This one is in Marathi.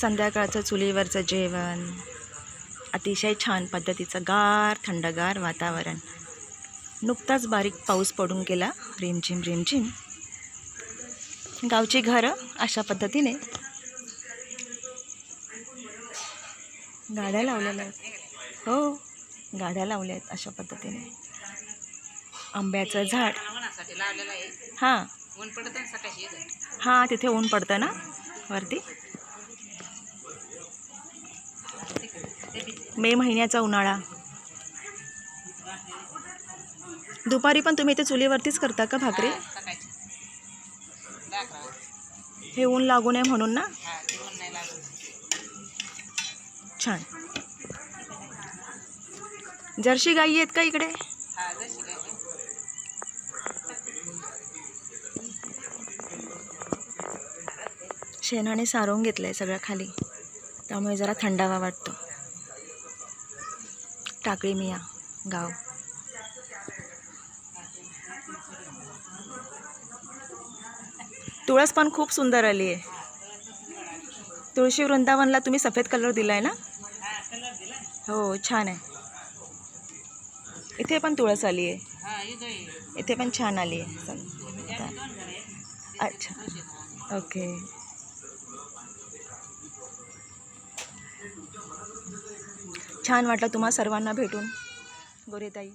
संध्याकाळचं चुलीवरचं जेवण. अतिशय छान पद्धतीचं गार थंडगार वातावरण. नुकताच बारीक पाऊस पडून गेला. रिमझिम रिमझिम गावची घरं अशा पद्धतीने गाड्या लावलेल्या आहेत. हो गाड्या लावल्या आहेत अशा पद्धतीने. आंब्याचं झाड. श्रावणासाठी लावलेला आहे. हां. हां तिथे ऊन पडतं ना वरती? मे महिन्याचा उन्हाळा. दुपारी पण तुम्ही इथे चुलीवरतीच करता का भाकरी? हा. हे ऊन लागू नये म्हणून ना? छान. जर्शी गाई आहेत का इकडे? हा. शेणाने सारवून घेतलं आहे सगळं खाली. त्यामुळे जरा थंडावा वाटतो. टाकळी मिया गाव. तुळस पण खूप सुंदर आली आहे. तुळशी वृंदावनला तुम्ही सफेद कलर दिला आहे ना? हो छान आहे. इथे पण तुळस आली आहे. इथे पण छान आली आहे. अच्छा. ओके. छान वाटलं तुम्हा सर्वांना भेटून. गोरेताई.